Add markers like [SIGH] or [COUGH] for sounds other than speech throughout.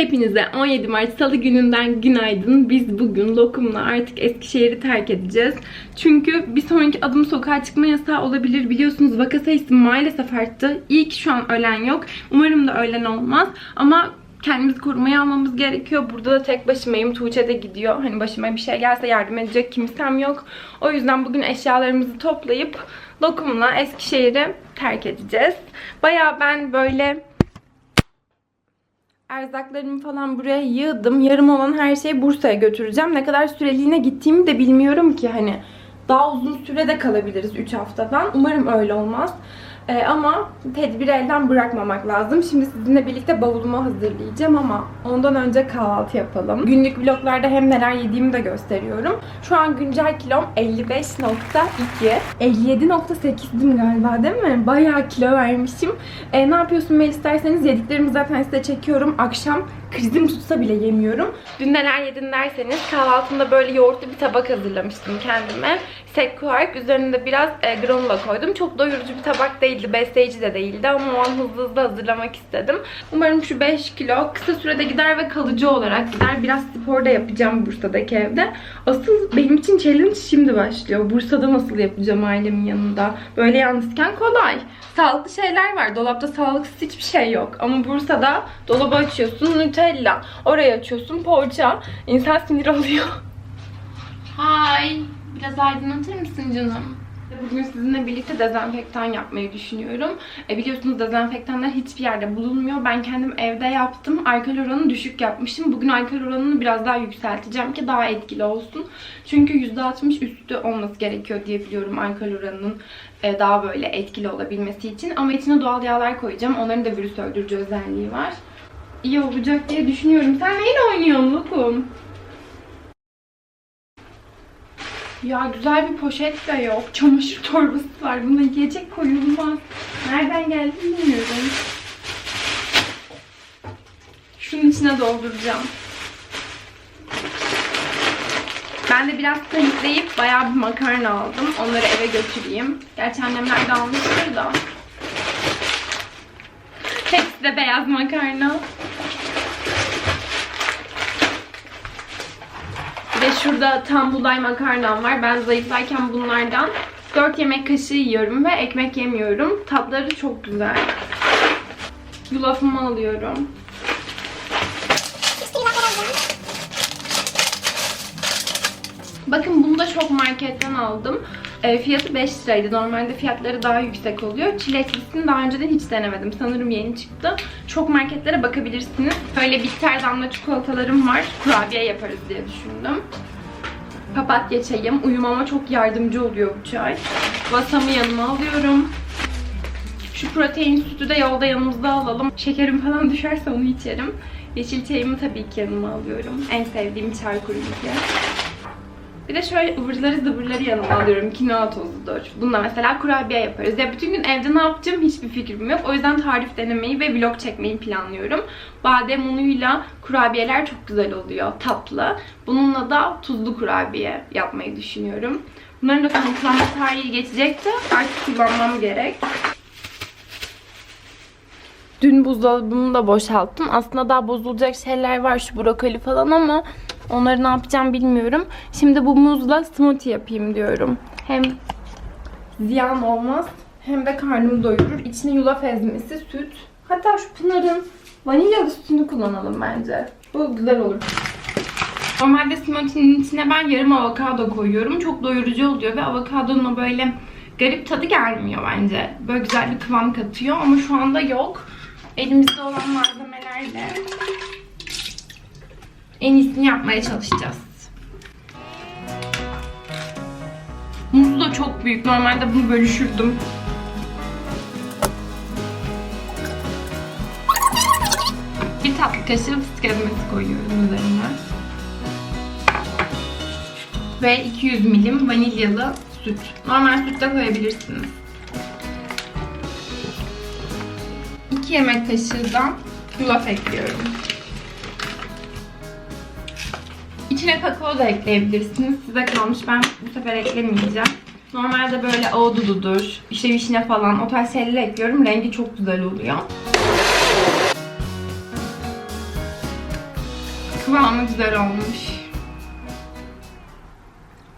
Hepinize 17 Mart Salı gününden günaydın. Biz bugün lokumla artık Eskişehir'i terk edeceğiz. Çünkü bir sonraki adım sokağa çıkma yasağı olabilir. Biliyorsunuz vaka sayısı maalesef arttı. İyi ki şu an ölen yok. Umarım da ölen olmaz. Ama kendimizi korumaya almamız gerekiyor. Burada da tek başımayım. Tuğçe de gidiyor. Hani başıma bir şey gelse yardım edecek kimsem yok. O yüzden bugün eşyalarımızı toplayıp lokumla Eskişehir'i terk edeceğiz. Baya ben böyle Erzaklarımı falan buraya yığdım. Yarım olan her şeyi Bursa'ya götüreceğim. Ne kadar süreliğine gittiğimi de bilmiyorum ki hani. Daha uzun sürede kalabiliriz 3 haftadan. Umarım öyle olmaz. Ee, ama tedbiri elden bırakmamak lazım. Şimdi sizinle birlikte bavulumu hazırlayacağım ama ondan önce kahvaltı yapalım. Günlük vloglarda hem neler yediğimi de gösteriyorum. Şu an güncel kilom 55.2. 57.8'dim galiba değil mi? Bayağı kilo vermişim. Ee, ne yapıyorsun Melis derseniz yediklerimi zaten size çekiyorum. Akşam krizim tutsa bile yemiyorum. Dün neler yedin derseniz kahvaltımda böyle yoğurtlu bir tabak hazırlamıştım kendime. Set kuark üzerinde biraz e, granola koydum. Çok doyurucu bir tabak değildi, besleyici de değildi ama o an hızlı hızlı hazırlamak istedim. Umarım şu 5 kilo kısa sürede gider ve kalıcı olarak gider. Biraz spor da yapacağım Bursa'daki evde. Asıl benim için challenge şimdi başlıyor. Bursa'da nasıl yapacağım ailemin yanında. Böyle yalnızken kolay. Sağlıklı şeyler var. Dolapta sağlıksız hiçbir şey yok. Ama Bursa'da dolabı açıyorsun Nutella. Orayı açıyorsun poğaça. İnsan sinir oluyor. Hay. Biraz aydınlatır mısın canım? Bugün sizinle birlikte dezenfektan yapmayı düşünüyorum. E biliyorsunuz dezenfektanlar hiçbir yerde bulunmuyor. Ben kendim evde yaptım. Alkol oranını düşük yapmışım. Bugün alkol oranını biraz daha yükselteceğim ki daha etkili olsun. Çünkü %60 üstü olması gerekiyor diye biliyorum alkol oranının e, daha böyle etkili olabilmesi için. Ama içine doğal yağlar koyacağım. Onların da virüs öldürücü özelliği var. İyi olacak diye düşünüyorum. Sen neyle oynuyorsun Lukum? Ya güzel bir poşet de yok. Çamaşır [LAUGHS] torbası var. Buna yiyecek koyulmaz. Nereden geldi bilmiyorum. Şunun içine dolduracağım. Ben de biraz sayıklayıp bayağı bir makarna aldım. Onları eve götüreyim. Gerçi annemler de almıştır da. Hepsi de beyaz makarna. Bir de şurada tam buğday makarnam var. Ben zayıflarken bunlardan 4 yemek kaşığı yiyorum ve ekmek yemiyorum. Tatları çok güzel. Yulafımı alıyorum. Bakın bunu da çok marketten aldım. E, fiyatı 5 liraydı. Normalde fiyatları daha yüksek oluyor. Çileklisini daha önceden hiç denemedim. Sanırım yeni çıktı. Çok marketlere bakabilirsiniz. Böyle bitter damla çikolatalarım var. Kurabiye yaparız diye düşündüm. Papatya çayım. Uyumama çok yardımcı oluyor bu çay. Vasamı yanıma alıyorum. Şu protein sütü de yolda yanımızda alalım. Şekerim falan [LAUGHS] düşerse onu içerim. Yeşil çayımı tabii ki yanıma alıyorum. En sevdiğim çay kuru bilgi. Bir de şöyle ıvırları zıvırları yanıma alıyorum. Kinoa tozudur. Bununla mesela kurabiye yaparız. Ya bütün gün evde ne yapacağım hiçbir fikrim yok. O yüzden tarif denemeyi ve vlog çekmeyi planlıyorum. Badem unuyla kurabiyeler çok güzel oluyor. Tatlı. Bununla da tuzlu kurabiye yapmayı düşünüyorum. Bunların da kanıtlanma tarihi geçecekti. Artık kullanmam gerek. Dün buzdolabımı da boşalttım. Aslında daha bozulacak şeyler var şu brokoli falan ama onları ne yapacağım bilmiyorum. Şimdi bu muzla smoothie yapayım diyorum. Hem ziyan olmaz hem de karnımı doyurur. İçine yulaf ezmesi, süt. Hatta şu Pınar'ın vanilyalı sütünü kullanalım bence. Bu güzel olur. Normalde smoothie'nin içine ben yarım avokado koyuyorum. Çok doyurucu oluyor ve avokadonun o böyle garip tadı gelmiyor bence. Böyle güzel bir kıvam katıyor ama şu anda yok. Elimizde olan malzemelerle en iyisini yapmaya çalışacağız. Muz da çok büyük. Normalde bunu bölüşürdüm. Bir tatlı kaşığı fıstık ezmesi koyuyorum üzerine. Ve 200 milim vanilyalı süt. Normal süt de koyabilirsiniz. 2 yemek kaşığı da yulaf ekliyorum. İçine kakao da ekleyebilirsiniz. Size kalmış. Ben bu sefer eklemeyeceğim. Normalde böyle ahudududur, işte vişne falan o tarz şeyleri ekliyorum. Rengi çok güzel oluyor. Kıvamı güzel olmuş.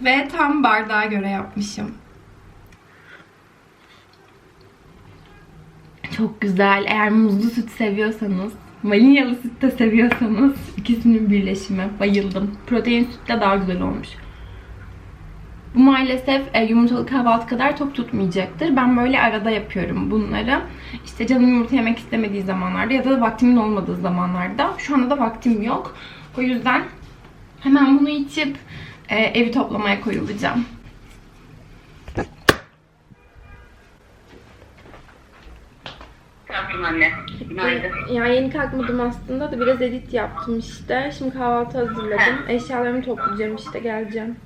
Ve tam bardağa göre yapmışım. Çok güzel. Eğer muzlu süt seviyorsanız, vanilyalı süt de seviyorsanız ikisinin birleşimi. Bayıldım. Protein sütle daha güzel olmuş. Bu maalesef e, yumurtalı kahvaltı kadar tok tutmayacaktır. Ben böyle arada yapıyorum bunları. İşte canım yumurta yemek istemediği zamanlarda ya da vaktimin olmadığı zamanlarda. Şu anda da vaktim yok. O yüzden hemen bunu içip e, evi toplamaya koyulacağım. Kalktım anne. Günaydın. Ya yeni kalkmadım aslında da biraz edit yaptım işte. Şimdi kahvaltı hazırladım. Eşyalarımı toplayacağım işte geleceğim.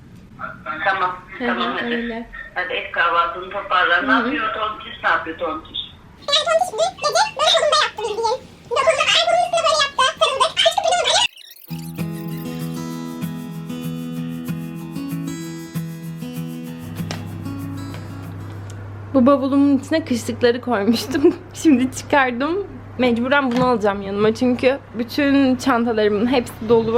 Tamam. Hı, tamam hadi. öyle. Hadi et kahvaltını toparla. Ne yapıyor Tontiş? Ne yapıyor Tontiş? Yani tontiş büyük gece böyle kolunda yaptı bildiğin. Dokunmak ay bunun Bu bavulumun içine kışlıkları koymuştum. [LAUGHS] Şimdi çıkardım. Mecburen bunu alacağım yanıma çünkü bütün çantalarımın hepsi dolu.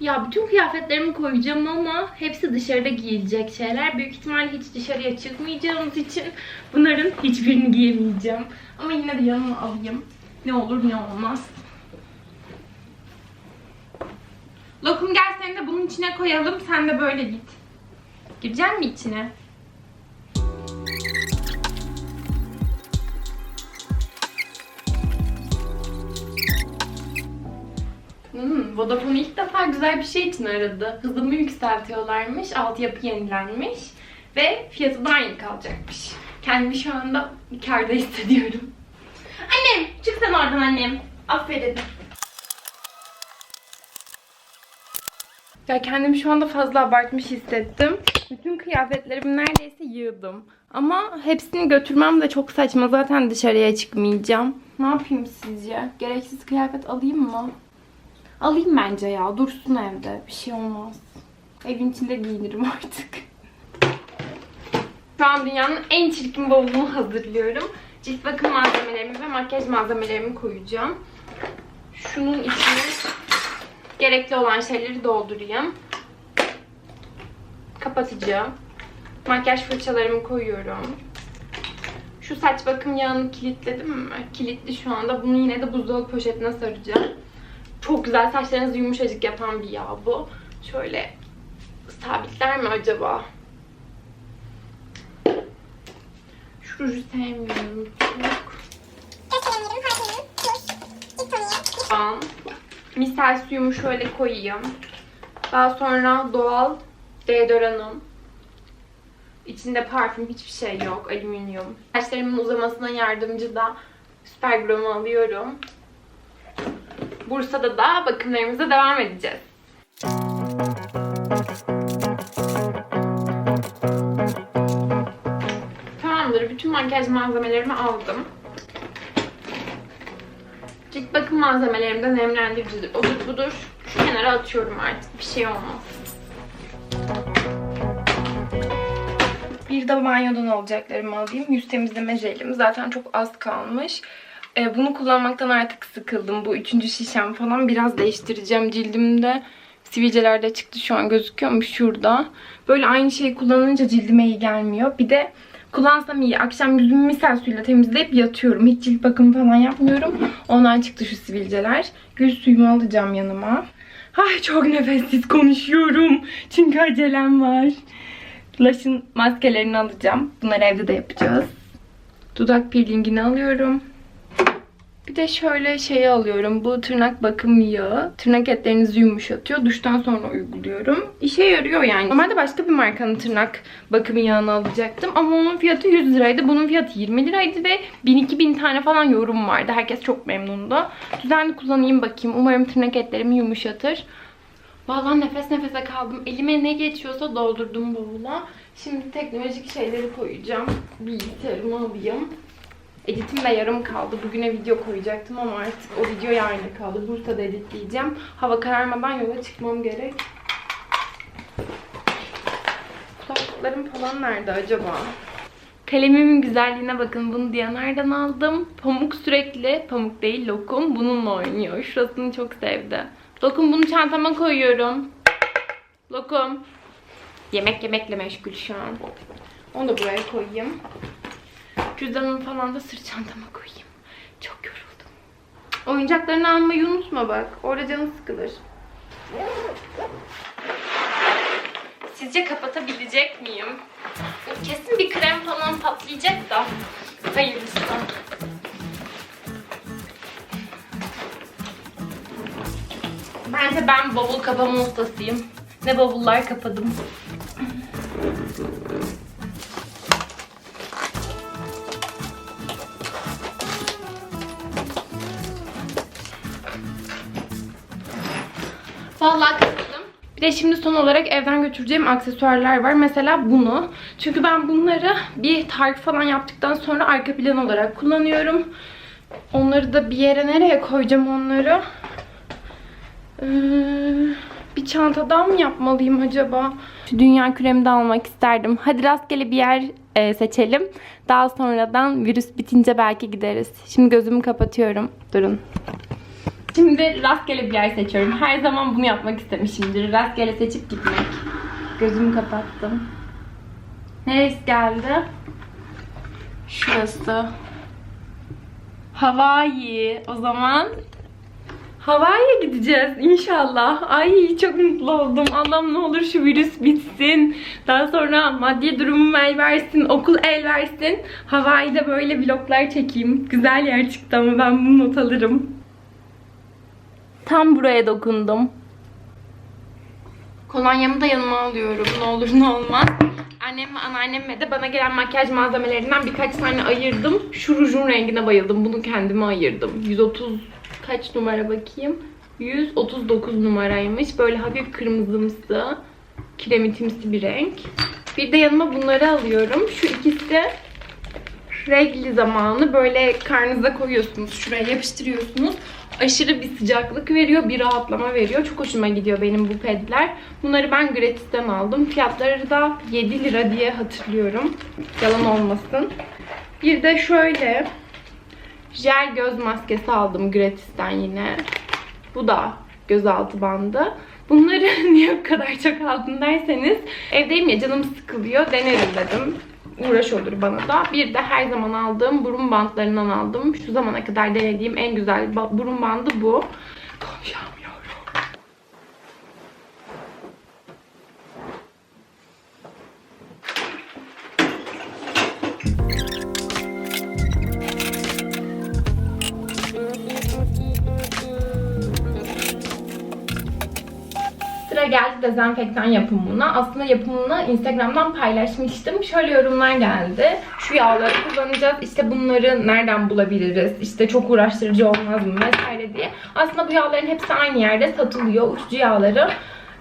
Ya bütün kıyafetlerimi koyacağım ama hepsi dışarıda giyilecek şeyler. Büyük ihtimalle hiç dışarıya çıkmayacağımız için bunların hiçbirini giyemeyeceğim. Ama yine de yanıma alayım. Ne olur ne olmaz. Lokum gel seni de bunun içine koyalım. Sen de böyle git. Girecek mi içine? Hmm, Vodafone ilk defa güzel bir şey için aradı. Hızımı yükseltiyorlarmış, altyapı yenilenmiş ve fiyatı da aynı kalacakmış. Kendimi şu anda karda hissediyorum. Çık sen oradan annem. Aferin. Ya kendimi şu anda fazla abartmış hissettim. Bütün kıyafetlerimi neredeyse yığdım. Ama hepsini götürmem de çok saçma. Zaten dışarıya çıkmayacağım. Ne yapayım sizce? Gereksiz kıyafet alayım mı? Alayım bence ya. Dursun evde. Bir şey olmaz. Evin içinde giyinirim artık. Şu an dünyanın en çirkin bavulumu hazırlıyorum. Cilt bakım malzemelerimi ve makyaj malzemelerimi koyacağım. Şunun içine gerekli olan şeyleri doldurayım. Kapatıcı. Makyaj fırçalarımı koyuyorum. Şu saç bakım yağını kilitledim mi? Kilitli şu anda. Bunu yine de buzdolabı poşetine saracağım. Çok güzel saçlarınızı yumuşacık yapan bir yağ bu. Şöyle sabitler mi acaba? Şu ruju sevmiyorum çok. Tamam. Misal suyumu şöyle koyayım. Daha sonra doğal deodoranım. İçinde parfüm hiçbir şey yok. Alüminyum. Saçlarımın uzamasına yardımcı da süper glumu alıyorum. Bursa'da da bakımlarımıza devam edeceğiz. Tamamdır. Bütün makyaj malzemelerimi aldım. Cilt bakım malzemelerimden nemlendiricidir. Odur budur. Şu kenara atıyorum artık. Bir şey olmaz. Bir de banyodan alacaklarımı alayım. Yüz temizleme jelim. Zaten çok az kalmış. Ee, bunu kullanmaktan artık sıkıldım. Bu üçüncü şişem falan. Biraz değiştireceğim cildimde. Sivilceler de çıktı şu an gözüküyor mu şurada. Böyle aynı şeyi kullanınca cildime iyi gelmiyor. Bir de kullansam iyi. Akşam yüzümü misal suyla temizleyip yatıyorum. Hiç cilt bakımı falan yapmıyorum. Ondan çıktı şu sivilceler. Gül suyumu alacağım yanıma. Ay çok nefessiz konuşuyorum. Çünkü acelem var. Lush'ın maskelerini alacağım. Bunları evde de yapacağız. Dudak peelingini alıyorum. Bir de şöyle şeyi alıyorum. Bu tırnak bakım yağı. Tırnak etlerinizi yumuşatıyor. Duştan sonra uyguluyorum. İşe yarıyor yani. Normalde başka bir markanın tırnak bakım yağını alacaktım. Ama onun fiyatı 100 liraydı. Bunun fiyatı 20 liraydı ve 1000-2000 tane falan yorum vardı. Herkes çok memnundu. Düzenli kullanayım bakayım. Umarım tırnak etlerimi yumuşatır. Vallahi nefes nefese kaldım. Elime ne geçiyorsa doldurdum bavula. Şimdi teknolojik şeyleri koyacağım. Bilgisayarımı alayım. Editim de yarım kaldı. Bugüne video koyacaktım ama artık o video yarına kaldı. Bursa'da editleyeceğim. Hava kararmadan yola çıkmam gerek. Kulaklık Bantlarım falan nerede acaba? Kalemimin güzelliğine bakın. Bunu Diyanar'dan aldım. Pamuk sürekli, pamuk değil lokum bununla oynuyor. Şurasını çok sevdi. Lokum bunu çantama koyuyorum. Lokum. Yemek yemekle meşgul şu an. Onu da buraya koyayım. Cüzdanımı falan da sırt çantama koyayım. Çok yoruldum. Oyuncaklarını almayı unutma bak. Orada canın sıkılır. Sizce kapatabilecek miyim? Kesin bir krem falan patlayacak da. Hayırlısı. Bence ben bavul kapama ustasıyım. Ne bavullar kapadım. Vallahi kapadım. Bir de şimdi son olarak evden götüreceğim aksesuarlar var. Mesela bunu. Çünkü ben bunları bir tarif falan yaptıktan sonra arka plan olarak kullanıyorum. Onları da bir yere nereye koyacağım onları? Ee, bir çantadan mı yapmalıyım acaba? Şu dünya küremi de almak isterdim. Hadi rastgele bir yer e, seçelim. Daha sonradan virüs bitince belki gideriz. Şimdi gözümü kapatıyorum. Durun. Şimdi rastgele bir yer seçiyorum. Her zaman bunu yapmak istemişimdir. Rastgele seçip gitmek. Gözümü kapattım. Neresi geldi? Şurası. Hawaii. O zaman Hawaii'ye gideceğiz inşallah. Ay çok mutlu oldum. Allah'ım ne olur şu virüs bitsin. Daha sonra maddi durumum el versin, okul el versin. Hawaii'de böyle vloglar çekeyim. Güzel yer çıktı ama ben bunu not alırım. Tam buraya dokundum. Kolonyamı da yanıma alıyorum. Ne olur ne olmaz. Annem ve anneanneme de bana gelen makyaj malzemelerinden birkaç tane ayırdım. Şu rujun rengine bayıldım. Bunu kendime ayırdım. 130 kaç numara bakayım? 139 numaraymış. Böyle hafif kırmızımsı, kiremitimsi bir renk. Bir de yanıma bunları alıyorum. Şu ikisi regli zamanı böyle karnınıza koyuyorsunuz. Şuraya yapıştırıyorsunuz. Aşırı bir sıcaklık veriyor, bir rahatlama veriyor. Çok hoşuma gidiyor benim bu pedler. Bunları ben gratis'ten aldım. Fiyatları da 7 lira diye hatırlıyorum. Yalan olmasın. Bir de şöyle jel göz maskesi aldım gratis'ten yine. Bu da gözaltı bandı. Bunları [LAUGHS] niye bu kadar çok aldın derseniz evdeyim ya canım sıkılıyor denerim dedim uğraş olur bana da. Bir de her zaman aldığım burun bantlarından aldım. Şu zamana kadar denediğim en güzel burun bandı bu. Konuşamıyorum. Sıra geldi dezenfektan yapımına. Aslında yapımını Instagram'dan paylaşmıştım. Şöyle yorumlar geldi. Şu yağları kullanacağız. İşte bunları nereden bulabiliriz? İşte çok uğraştırıcı olmaz mı? Vesaire diye. Aslında bu yağların hepsi aynı yerde satılıyor. Uçucu yağları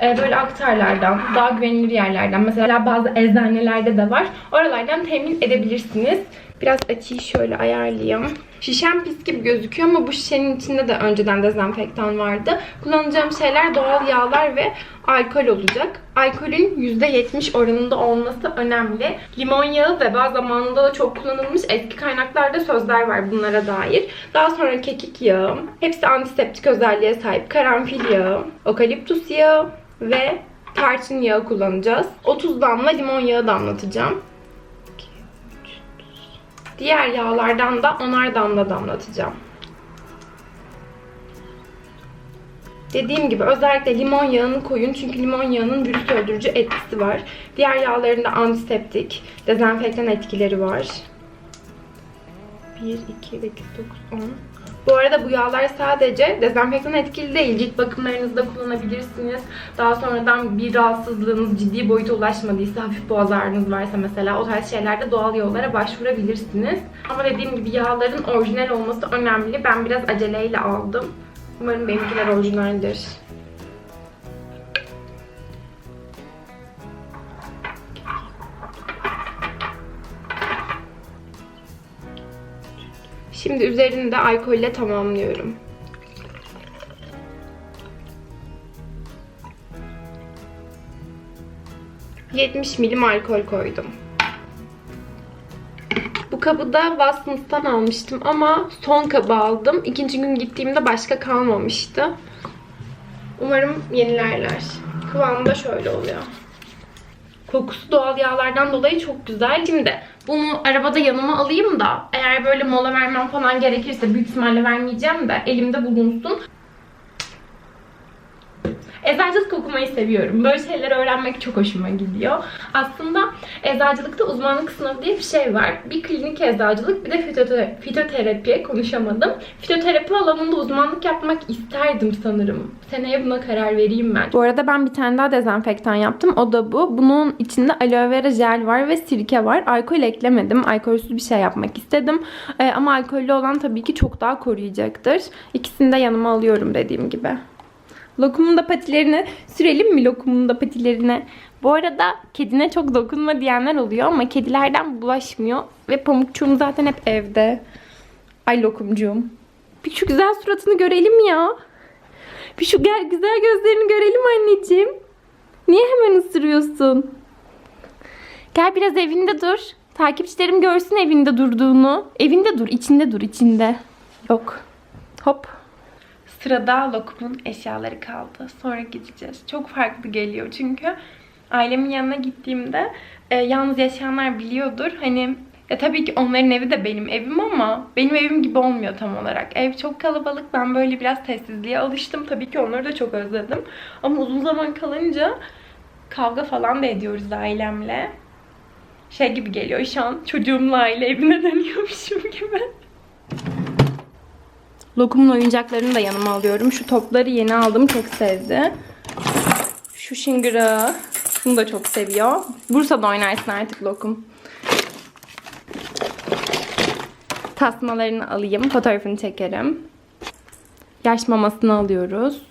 e, böyle aktarlardan, daha güvenilir yerlerden, mesela bazı eczanelerde de var. Oralardan temin edebilirsiniz. Biraz açıyı şöyle ayarlayayım. Şişem pis gibi gözüküyor ama bu şişenin içinde de önceden dezenfektan vardı. Kullanacağım şeyler doğal yağlar ve alkol olacak. Alkolün %70 oranında olması önemli. Limon yağı veba zamanında da çok kullanılmış eski kaynaklarda sözler var bunlara dair. Daha sonra kekik yağı, hepsi antiseptik özelliğe sahip karanfil yağı, okaliptus yağı ve tarçın yağı kullanacağız. 30 damla limon yağı damlatacağım. Diğer yağlardan da onar damla damlatacağım. Dediğim gibi özellikle limon yağını koyun çünkü limon yağının virüs öldürücü etkisi var. Diğer yağların da antiseptik, dezenfektan etkileri var. 1, 2, 8, 9, 10. Bu arada bu yağlar sadece dezenfektan etkili değil. Cilt bakımlarınızda kullanabilirsiniz. Daha sonradan bir rahatsızlığınız ciddi boyuta ulaşmadıysa, hafif boğaz ağrınız varsa mesela o tarz şeylerde doğal yollara başvurabilirsiniz. Ama dediğim gibi yağların orijinal olması önemli. Ben biraz aceleyle aldım. Umarım benimkiler orijinaldir. Şimdi üzerini de alkolle tamamlıyorum. 70 milim alkol koydum. Bu kabı da Watsons'tan almıştım ama son kabı aldım. İkinci gün gittiğimde başka kalmamıştı. Umarım yenilerler. Kıvamı da şöyle oluyor. Kokusu doğal yağlardan dolayı çok güzel. Şimdi bunu arabada yanıma alayım da eğer böyle mola vermem falan gerekirse büyük ihtimalle vermeyeceğim de elimde bulunsun. Eczacılık okumayı seviyorum. Böyle şeyler öğrenmek çok hoşuma gidiyor. Aslında eczacılıkta uzmanlık sınavı diye bir şey var. Bir klinik eczacılık, bir de fitoterapi, fitoterapi konuşamadım. Fitoterapi alanında uzmanlık yapmak isterdim sanırım. Seneye buna karar vereyim ben. Bu arada ben bir tane daha dezenfektan yaptım. O da bu. Bunun içinde aloe vera jel var ve sirke var. Alkol eklemedim. Alkolsüz bir şey yapmak istedim. Ee, ama alkollü olan tabii ki çok daha koruyacaktır. İkisini de yanıma alıyorum dediğim gibi. Lokumun da patilerine sürelim mi lokumun da patilerine? Bu arada kedine çok dokunma diyenler oluyor ama kedilerden bulaşmıyor. Ve pamukçuğum zaten hep evde. Ay lokumcuğum. Bir şu güzel suratını görelim ya. Bir şu güzel gözlerini görelim anneciğim. Niye hemen ısırıyorsun? Gel biraz evinde dur. Takipçilerim görsün evinde durduğunu. Evinde dur, içinde dur, içinde. Yok. Hop. Sırada Lokum'un eşyaları kaldı. Sonra gideceğiz. Çok farklı geliyor çünkü ailemin yanına gittiğimde e, yalnız yaşayanlar biliyordur. Hani ya tabii ki onların evi de benim evim ama benim evim gibi olmuyor tam olarak. Ev çok kalabalık. Ben böyle biraz sessizliğe alıştım. Tabii ki onları da çok özledim. Ama uzun zaman kalınca kavga falan da ediyoruz ailemle. Şey gibi geliyor şu an çocuğumla aile evine dönüyormuşum [LAUGHS] gibi. Lokum'un oyuncaklarını da yanıma alıyorum. Şu topları yeni aldım. Çok sevdi. Şu şıngırığı. Bunu da çok seviyor. Bursa'da oynarsın artık Lokum. Tasmalarını alayım. Fotoğrafını çekerim. Yaş mamasını alıyoruz.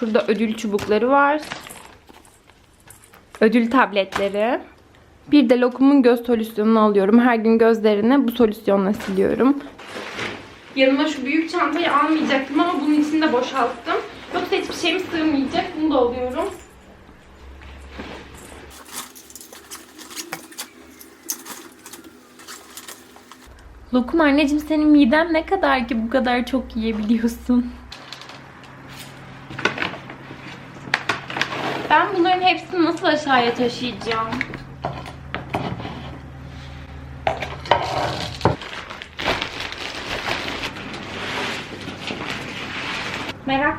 Şurada ödül çubukları var. Ödül tabletleri. Bir de lokumun göz solüsyonunu alıyorum. Her gün gözlerini bu solüsyonla siliyorum. Yanıma şu büyük çantayı almayacaktım ama bunun içini de boşalttım. Yoksa hiçbir şeyim sığmayacak. Bunu da alıyorum. Lokum anneciğim senin miden ne kadar ki bu kadar çok yiyebiliyorsun? Ben bunların hepsini nasıl aşağıya taşıyacağım?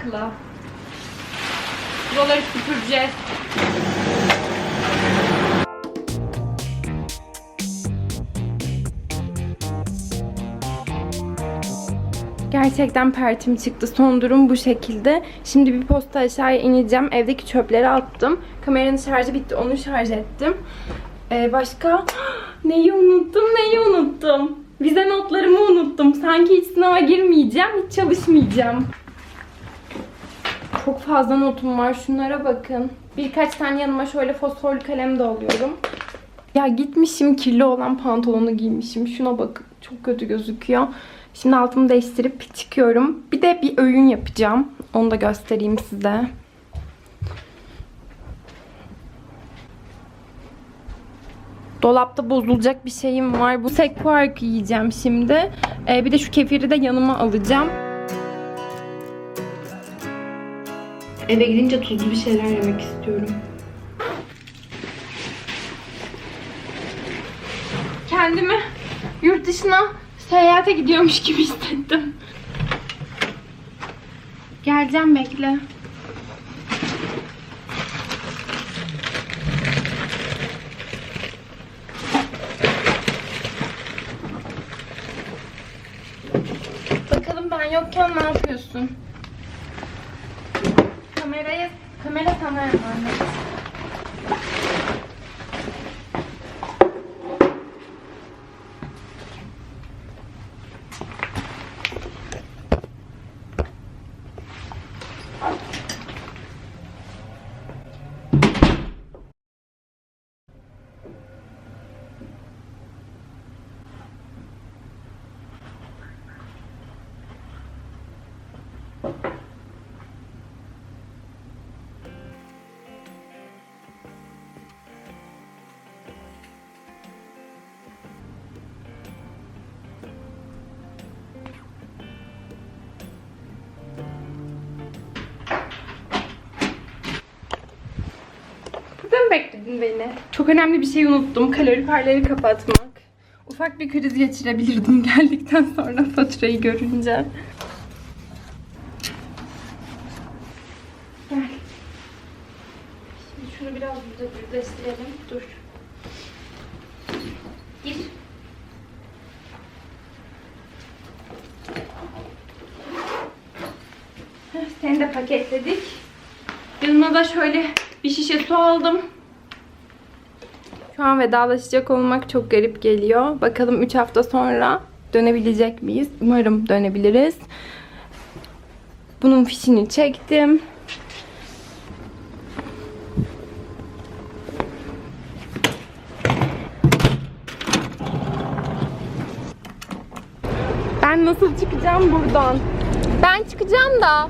Merakla. Buraları süpüreceğiz. Gerçekten pertim çıktı. Son durum bu şekilde. Şimdi bir posta aşağıya ineceğim. Evdeki çöpleri attım. Kameranın şarjı bitti. Onu şarj ettim. Ee, başka? [GASPS] Neyi unuttum? Neyi unuttum? Vize notlarımı unuttum. Sanki hiç sınava girmeyeceğim. Hiç çalışmayacağım. Çok fazla notum var. Şunlara bakın. Birkaç tane yanıma şöyle fosforlu kalem de alıyorum. Ya gitmişim kirli olan pantolonu giymişim. Şuna bakın. Çok kötü gözüküyor. Şimdi altımı değiştirip çıkıyorum. Bir de bir öğün yapacağım. Onu da göstereyim size. Dolapta bozulacak bir şeyim var. Bu tek park yiyeceğim şimdi. Ee, bir de şu kefiri de yanıma alacağım. Eve gidince tuzlu bir şeyler yemek istiyorum. Kendimi yurt dışına seyahate gidiyormuş gibi hissettim. Geleceğim bekle. Bakalım ben yokken ne yapıyorsun? Kameraya, kamera sana emanet. Bekledin beni? Çok önemli bir şey unuttum. Kaloriferleri kapatmak. Ufak bir kriz geçirebilirdim [LAUGHS] geldikten sonra faturayı görünce. Gel. Şimdi şunu biraz burada düzleştirelim. Dur. Gir. Heh, Seni de paketledik. Yanına da şöyle bir şişe su aldım. Şu an vedalaşacak olmak çok garip geliyor. Bakalım 3 hafta sonra dönebilecek miyiz? Umarım dönebiliriz. Bunun fişini çektim. Ben nasıl çıkacağım buradan? Ben çıkacağım da.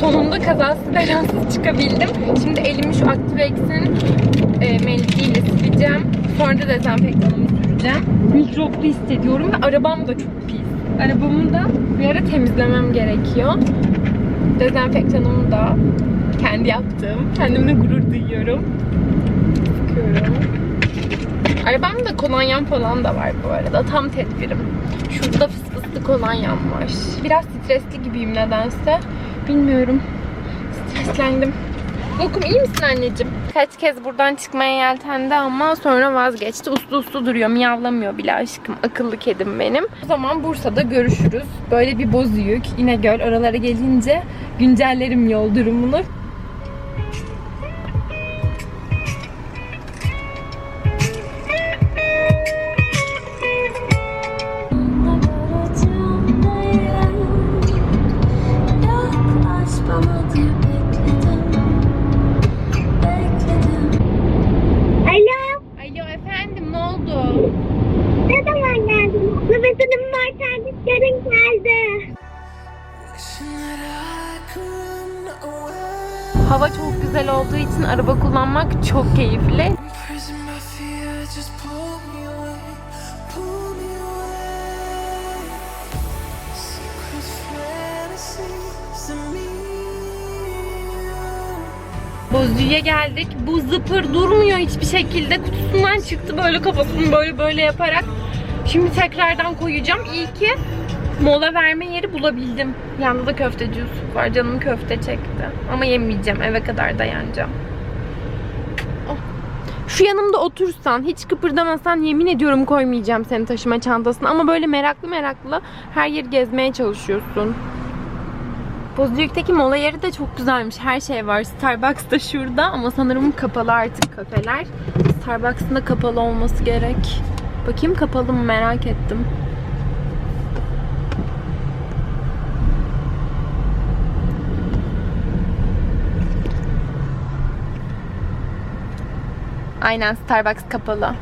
Sonunda kazasız belasız çıkabildim. Şimdi elimi şu Activex'in e, mendiliyle sileceğim. Sonra da dezenfektanımı süreceğim. Mikroplu hissediyorum ve arabam da çok pis. Arabamı da bir ara temizlemem gerekiyor. Dezenfektanımı da kendi yaptım. Kendimle gurur duyuyorum. Sıkıyorum. Arabamda kolonyam falan da var bu arada. Tam tedbirim. Şurada fıs fıslı kolonyam var. Biraz stresli gibiyim nedense. Bilmiyorum. Streslendim. Lokum iyi misin anneciğim? Kaç kez buradan çıkmaya yeltendi ama sonra vazgeçti. Uslu uslu duruyor. Miyavlamıyor bile aşkım. Akıllı kedim benim. O zaman Bursa'da görüşürüz. Böyle bir Bozüyük, İnegöl oralara gelince güncellerim yol durumunu. Hava çok güzel olduğu için araba kullanmak çok keyifli. Bozcu'ya geldik. Bu zıpır durmuyor hiçbir şekilde. Kutusundan çıktı böyle kafasını böyle böyle yaparak. Şimdi tekrardan koyacağım. İyi ki mola verme yeri bulabildim. Yanında da köfteci Yusuf var. Canım köfte çekti. Ama yemeyeceğim. Eve kadar dayanacağım. Oh. Şu yanımda otursan, hiç kıpırdamasan yemin ediyorum koymayacağım seni taşıma çantasına. Ama böyle meraklı meraklı her yeri gezmeye çalışıyorsun. Bozüyük'teki mola yeri de çok güzelmiş. Her şey var. Starbucks da şurada ama sanırım kapalı artık kafeler. Starbucks'ın da kapalı olması gerek. Bakayım kapalı mı merak ettim. Aynen Starbucks kapalı.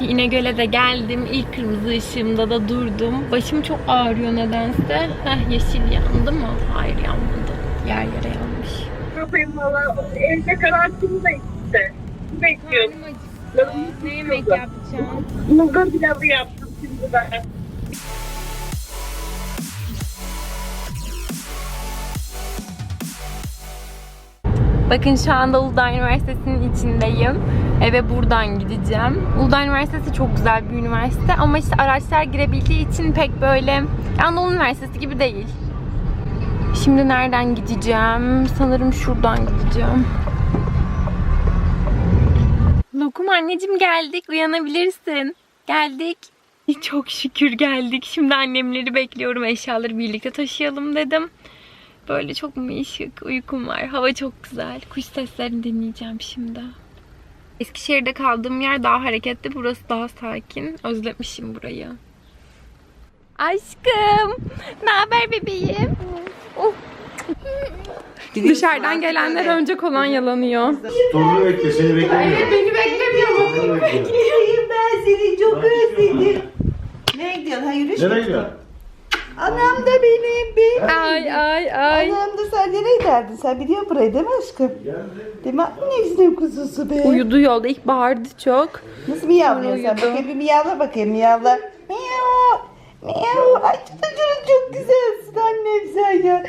İnegöl'e de geldim. İlk kırmızı ışığımda da durdum. Başım çok ağrıyor nedense. Heh yeşil yandı mı? Hayır yanmadı. Yer yere yanmış. Yapayım valla. Evde karantinada işte. Bekliyorum. Ne yemek yapacağım? Bulgur pilavı yaptım şimdi ben. Bakın şu anda Uludağ Üniversitesi'nin içindeyim. Eve buradan gideceğim. Uludağ Üniversitesi çok güzel bir üniversite ama işte araçlar girebildiği için pek böyle Anadolu Üniversitesi gibi değil. Şimdi nereden gideceğim? Sanırım şuradan gideceğim. Lokum anneciğim geldik. Uyanabilirsin. Geldik. Çok şükür geldik. Şimdi annemleri bekliyorum. Eşyaları birlikte taşıyalım dedim. Böyle çok mışık uykum var. Hava çok güzel. Kuş seslerini dinleyeceğim şimdi. Eskişehir'de kaldığım yer daha hareketli. Burası daha sakin. Özlemişim burayı. Aşkım. Ne haber bebeğim? Oh. Dışarıdan gelenler önce kolonyalanıyor. Torunu bekle, seni beklemiyor. Beni beklemiyor. Bebeğim ben seni çok özledim. Nereye gidiyorsun? Ha yürüyüş Nereye yapıyorsun? Anam da benim benim. Ay ay ay. Anam da sen nereye giderdin? Sen biliyorsun burayı değil mi aşkım? Değil mi? Annesinin kuzusu be. Uyudu yolda. İlk bağırdı çok. Nasıl miyavlıyorsun sen? Bakayım bir miyavla bakayım miyavla. Miyav. Miyav. Ay çocuğun çok güzelsin annem güzel ya.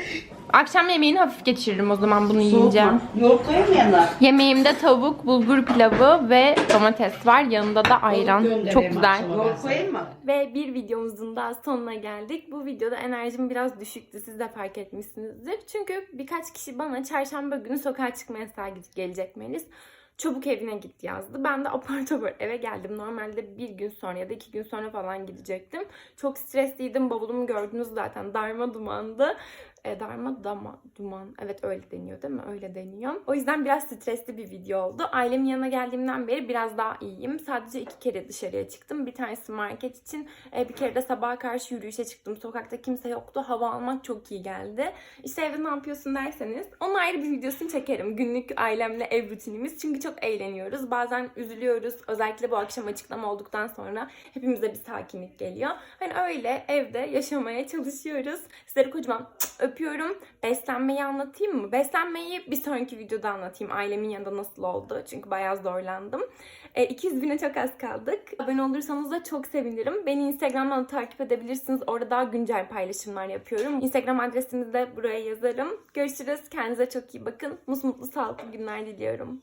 Akşam yemeğini hafif geçiririm o zaman bunu yiyince. Soğuk mu? Yoğurt koyayım mı yanına? Yemeğimde tavuk, bulgur pilavı ve domates var. Yanında da ayran. Çok güzel. Yoğurt koyayım mı? Ve bir videomuzun daha sonuna geldik. Bu videoda enerjim biraz düşüktü. Siz de fark etmişsinizdir. Çünkü birkaç kişi bana çarşamba günü sokağa çıkma yasağı gelecek Melis. Çabuk evine git yazdı. Ben de apar topar eve geldim. Normalde bir gün sonra ya da iki gün sonra falan gidecektim. Çok stresliydim. Bavulumu gördünüz zaten. Darma dumandı. E, darma dama duman. Evet öyle deniyor değil mi? Öyle deniyor. O yüzden biraz stresli bir video oldu. Ailemin yanına geldiğimden beri biraz daha iyiyim. Sadece iki kere dışarıya çıktım. Bir tanesi market için. e, bir kere de sabaha karşı yürüyüşe çıktım. Sokakta kimse yoktu. Hava almak çok iyi geldi. İşte evde ne yapıyorsun derseniz onun ayrı bir videosunu çekerim. Günlük ailemle ev rutinimiz. Çünkü çok eğleniyoruz. Bazen üzülüyoruz. Özellikle bu akşam açıklama olduktan sonra hepimize bir sakinlik geliyor. Hani öyle evde yaşamaya çalışıyoruz. Sizleri kocaman öpüyorum. Beslenmeyi anlatayım mı? Beslenmeyi bir sonraki videoda anlatayım. Ailemin yanında nasıl oldu. Çünkü bayağı zorlandım. E, 200 bine çok az kaldık. Abone olursanız da çok sevinirim. Beni Instagram'dan da takip edebilirsiniz. Orada daha güncel paylaşımlar yapıyorum. Instagram adresimi de buraya yazarım. Görüşürüz. Kendinize çok iyi bakın. Mutlu mutlu sağlıklı günler diliyorum.